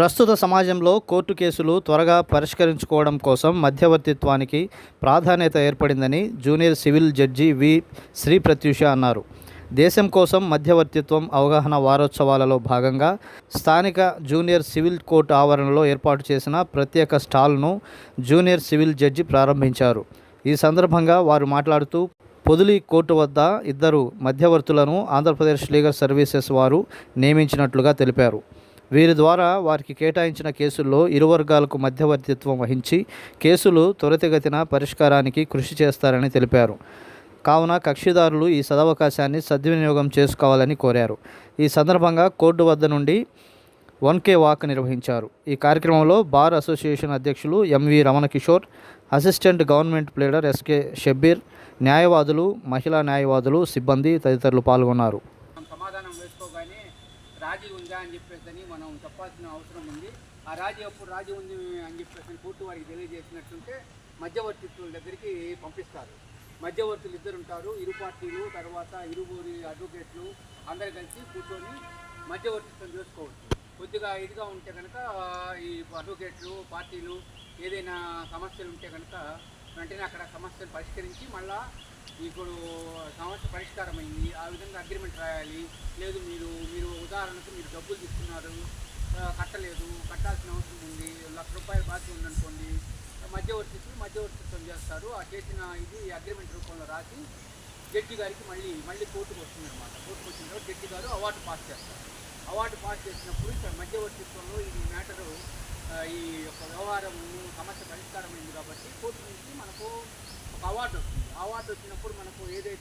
ప్రస్తుత సమాజంలో కోర్టు కేసులు త్వరగా పరిష్కరించుకోవడం కోసం మధ్యవర్తిత్వానికి ప్రాధాన్యత ఏర్పడిందని junior civil judge V Sri Prathyusha అన్నారు. దేశం కోసం మధ్యవర్తిత్వం అవగాహన వారోత్సవాలలో భాగంగా స్థానిక జూనియర్ సివిల్ కోర్టు ఆవరణలో ఏర్పాటు చేసిన ప్రత్యేక స్టాల్ను జూనియర్ సివిల్ జడ్జి ప్రారంభించారు. ఈ సందర్భంగా వారు మాట్లాడుతూ పొదిలి కోర్టు వద్ద ఇద్దరు మధ్యవర్తులను ఆంధ్రప్రదేశ్ లీగల్ సర్వీసెస్ వారు నియమించినట్లుగా తెలిపారు. వీరి ద్వారా వారికి కేటాయించిన కేసుల్లో ఇరు వర్గాలకు మధ్యవర్తిత్వం వహించి కేసులు త్వరితగతిన పరిష్కారానికి కృషి చేస్తారని తెలిపారు. కావున కక్షిదారులు ఈ సదవకాశాన్ని సద్వినియోగం చేసుకోవాలని కోరారు. ఈ సందర్భంగా కోర్టు వద్ద నుండి వన్ కే వాక్ నిర్వహించారు. ఈ కార్యక్రమంలో బార్ అసోసియేషన్ అధ్యక్షులు MV Ramana Kishore assistant government pleader SK Shabbir న్యాయవాదులు మహిళా న్యాయవాదులు సిబ్బంది తదితరులు పాల్గొన్నారు. రాజీ ఉందా అని చెప్పేసి మనం చెప్పాల్సిన అవసరం ఉంది. ఆ రాజీ అప్పుడు రాజీ ఉంది అని చెప్పేసి కోర్టు వారికి తెలియజేసినట్టుంటే మధ్యవర్తిత్వుల దగ్గరికి పంపిస్తారు. మధ్యవర్తులు ఇద్దరు ఉంటారు. ఇరు పార్టీలు తర్వాత ఇరువురి అడ్వకేట్లు అందరు కలిసి కూర్చొని మధ్యవర్తిత్వం చేసుకోవచ్చు. కొద్దిగా ఇదిగా ఉంటే కనుక ఈ అడ్వకేట్లు పార్టీలు ఏదైనా సమస్యలు ఉంటే కనుక వెంటనే అక్కడ సమస్యలు పరిష్కరించి మళ్ళీ ఇప్పుడు సమస్య పరిష్కారం అయ్యి ఆ విధంగా అగ్రిమెంట్ రాయాలి. లేదు మీరు మీరు ఉదాహరణకు మీరు డబ్బులు తీసుకున్నారు కట్టలేదు కట్టాల్సిన అవసరం ఉంది లక్ష రూపాయల బాకీ ఉందనుకోండి మధ్యవర్తిత్వం మధ్యవర్తిత్వం చేస్తారు. ఆ చేసిన ఇది అగ్రిమెంట్ రూపంలో రాసి జడ్జి గారికి మళ్ళీ మళ్ళీ కోర్టుకు వస్తుంది అనమాట కోర్టుకు వచ్చిన తర్వాత జడ్జి గారు అవార్డు పాస్ చేస్తారు. అవార్డు పాస్ చేసినప్పుడు ఇక్కడ మధ్యవర్తిత్వంలో ఈ మ్యాటరు ఈ యొక్క వ్యవహారము సమస్య పరిష్కారం అయింది కాబట్టి కోర్టు నుంచి మనకు ఒక అవార్డు వస్తుంది. అవార్డు వచ్చినప్పుడు మనకు ఏదైతే